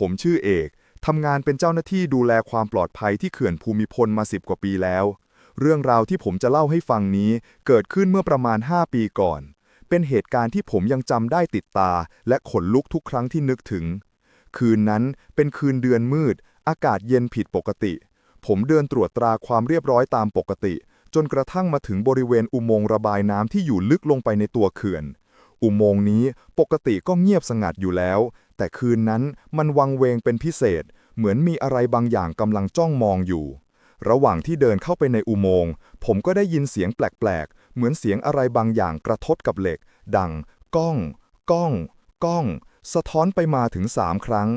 ผมชื่อเอกทำงานเป็นเจ้าหน้าที่ดูแลความปลอดภัยที่เขื่อนภูมิพลมาสิบกว่าปีแล้ว เรื่องราวที่ผมจะเล่าให้ฟังนี้เกิดขึ้นเมื่อประมาณ 5 ปีก่อน เป็นเหตุการณ์ที่ผมยังจำได้ติดตา และขนลุกทุกครั้งที่นึกถึง คืนนั้นเป็นคืนเดือนมืด อากาศเย็นผิดปกติ ผมเดินตรวจตราความเรียบร้อยตามปกติ จนกระทั่งมาถึงบริเวณอุโมงค์ระบายน้ำที่อยู่ลึกลงไปในตัวเขื่อนอุโมงค์นี้ปกติก็เงียบสงัดอยู่แล้ว แต่คืนนั้นมันวังเวงเป็นพิเศษ เหมือนมีอะไรบางอย่างกำลังจ้องมองอยู่ ระหว่างที่เดินเข้าไปในอุโมงค์ผมก็ได้ยินเสียงแปลกๆ เหมือนเสียงอะไรบางอย่างกระทบกับเหล็ก ดัง ก้อง ก้อง ก้อง สะท้อนไปมาถึงสามครั้ง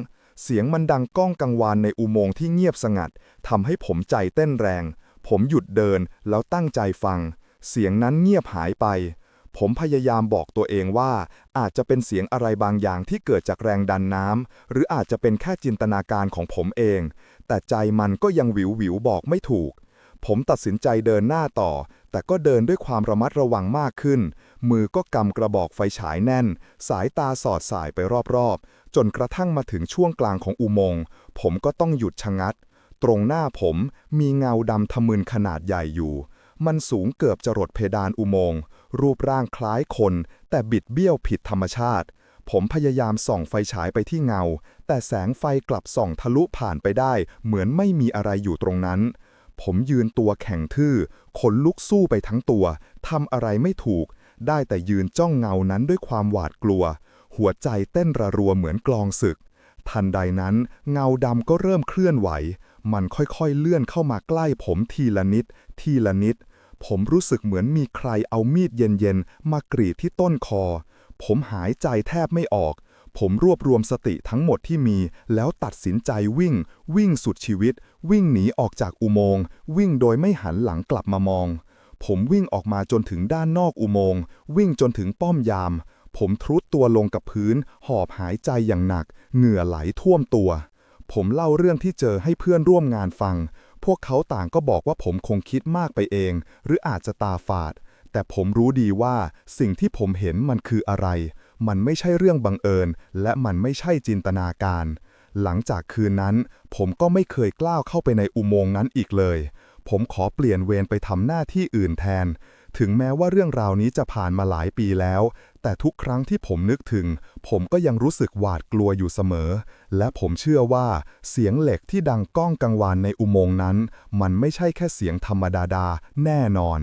เสียงมันดังก้องกังวานในอุโมงค์ที่เงียบสงัดทำให้ผมใจเต้นแรง ผมหยุดเดินแล้วตั้งใจฟัง เสียงนั้นเงียบหายไป ผมพยายามบอกตัวเองว่า อาจจะเป็นเสียงอะไรบางอย่างที่เกิดจากแรงดันน้ำหรืออาจจะเป็นแค่จินตนาการของผมเอง แต่ใจมันก็ยังวิววิวบอกไม่ถูก ผมตัดสินใจเดินหน้าต่อ แต่ก็เดินด้วยความระมัดระวังมากขึ้น มือก็กำกระบอกไฟฉายแน่น สายตาสอดสายไปรอบๆ จนกระทั่งมาถึงช่วงกลางของอุโมงค์ผมก็ต้องหยุดชะงัด ตรงหน้าผมมีเงาดำทะมึนขนาดใหญ่อยู่ มันสูงเกือบจะรดเพดานอุโมงค์ รูปร่างคล้ายคน แต่บิดเบี้ยวผิดธรรมชาติ ผมพยายามส่องไฟฉายไปที่เงา แต่แสงไฟกลับส่องทะลุผ่านไปได้ เหมือนไม่มีอะไรอยู่ตรงนั้น ผมยืนตัวแข็งทื่อ ขนลุกสู้ไปทั้งตัว ทำอะไรไม่ถูก ได้แต่ยืนจ้องเงานั้นด้วยความหวาดกลัว หัวใจเต้นระรัวเหมือนกลองศึก ทันใดนั้น เงาดำก็เริ่มเคลื่อนไหว มันค่อยๆเลื่อนเข้ามาใกล้ผมทีละนิด ทีละนิด ผมรู้สึกเหมือนมีใครเอามีดเย็นๆ มากรีดที่ต้นคอ ผมหายใจแทบไม่ออก ผมรวบรวมสติทั้งหมดที่มี แล้วตัดสินใจวิ่ง วิ่งสุดชีวิต วิ่งหนีออกจากอุโมงค์วิ่งโดยไม่หันหลังกลับมามอง ผมวิ่งออกมาจนถึงด้านนอกอุโมงค์วิ่งจนถึงป้อมยาม ผมทรุดตัวลงกับพื้น หอบหายใจอย่างหนัก เหงื่อไหลท่วมตัว ผมเล่าเรื่องที่เจอให้เพื่อนร่วมงานฟัง พวกเขาต่างก็บอกว่าผมคงคิดมากไปเอง หรืออาจจะตาฝาด แต่ผมรู้ดีว่าสิ่งที่ผมเห็นมันคืออะไร มันไม่ใช่เรื่องบังเอิญ และมันไม่ใช่จินตนาการ หลังจากคืนนั้น ผมก็ไม่เคยกล้าเข้าไปในอุโมงค์นั้นอีกเลย ผมขอเปลี่ยนเวรไปทำหน้าที่อื่นแทน ถึงแม้ว่าเรื่องราวนี้จะผ่านมาหลายปีแล้ว แต่ทุกครั้งที่ผมนึกถึง ผมก็ยังรู้สึกหวาดกลัวอยู่เสมอ และผมเชื่อว่า เสียงเหล็กที่ดังก้องกังวานในอุโมงค์นั้น มันไม่ใช่แค่เสียงธรรมดาๆแน่นอน